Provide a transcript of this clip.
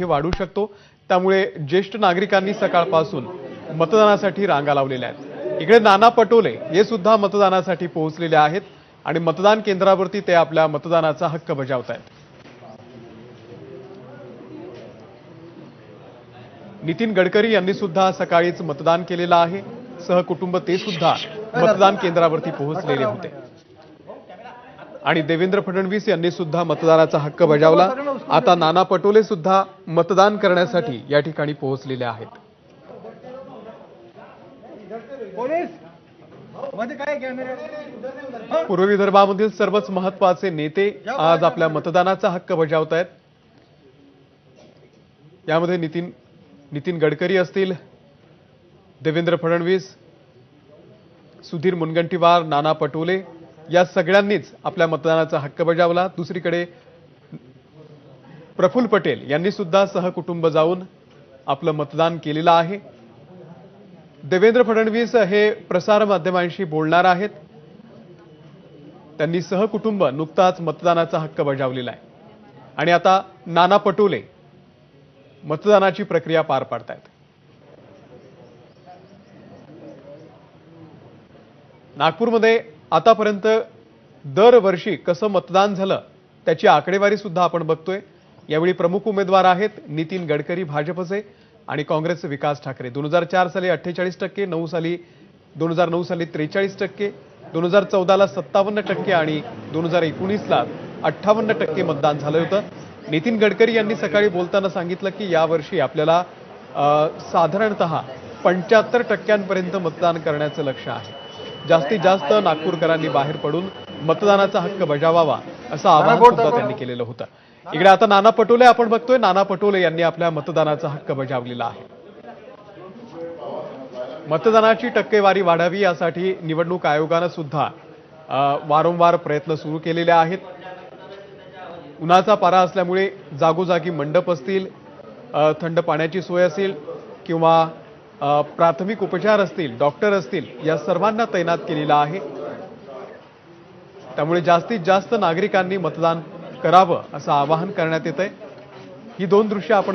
हे वाढू शकतो. त्यामुळे ज्येष्ठ नागरिकांनी सकाळपासून मतदानासाठी रांगा लावलेल्या आहेत. इकडे नाना पटोले हे सुद्धा मतदानासाठी पोहोचलेले आहेत आणि मतदान केंद्रावरती ते आपल्या मतदानाचा हक्क बजावत आहेत. नितीन गडकरी यांनी सुद्धा सकाळीच मतदान केलेलं आहे. सहकुटुंब ते सुद्धा मतदान केंद्रावरती पोहोचलेले होते. आणि देवेंद्र फडणवीस यांनी सुद्धा मतदानाचा हक्क बजावला. आता नाना पटोले सुद्धा मतदान करण्यासाठी या ठिकाणी पोहोचलेले आहेत. पूर्व विदर्भामधील सर्वच महत्त्वाचे नेते आज आपल्या मतदानाचा हक्क बजावत आहेत यामध्ये नितीन नितीन गडकरी असतील देवेंद्र फडणवीस सुधीर मुनगंटीवार नाना पटोले या सगळ्यांनीच आपल्या मतदानाचा हक्क बजावला. दुसरीकडे प्रफुल्ल पटेल यांनी सुद्धा सहकुटुंब जाऊन आपलं मतदान केलेलं आहे. देवेंद्र फडणवीस हे प्रसार माध्यमांशी बोलणार आहेत. त्यांनी सहकुटुंब नुकताच मतदानाचा हक्क बजावलेला आहे. आणि आता नाना पटोले मतदानाची प्रक्रिया पार पाडतायत. नागपूरमध्ये आतापर्यंत दरवर्षी कसं मतदान झालं त्याची आकडेवारी सुद्धा आपण बघतोय. यावेळी प्रमुख उमेदवार आहेत नितीन गडकरी भाजपचे आणि काँग्रेसचे विकास ठाकरे. दोन हजार चार साली अठ्ठेचाळीस टक्के नऊ साली दोन हजार नऊ साली त्रेचाळीस टक्के दोन हजार चौदाला सत्तावन्न टक्के आणि दोन हजार एकोणीसला अठ्ठावन्न टक्के मतदान झालं होतं. नितीन गडकरी यांनी सकाळी बोलताना सांगितलं की यावर्षी आपल्याला साधारणत साधारणतः पंच्याहत्तर टक्क्यांपर्यंत मतदान करण्याचं लक्ष आहे. जास्तीत जास्त नागपूरकरांनी बाहेर पडून मतदानाचा हक्क बजावावा असं आवाहन सुद्धा त्यांनी केलेलं होतं. इकडे आता नाना पटोले आपण बघतोय. नाना पटोले यांनी आपल्या मतदानाचा हक्क बजावलेला आहे. मतदानाची टक्केवारी वाढावी यासाठी निवडणूक आयोगानं सुद्धा वारंवार प्रयत्न सुरू केलेले आहेत. उन्हाचा पारा असल्यामुळे जागोजागी मंडप असतील थंड पाण्याची सोय असेल किंवा प्राथमिक उपचार असतील डॉक्टर असतील या सर्वांना तैनात केलेला आहे. त्यामुळे जास्तीत जास्त नागरिकांनी मतदान करावं असं आवाहन करण्यात येत आहे ही दोन दृश्य आपण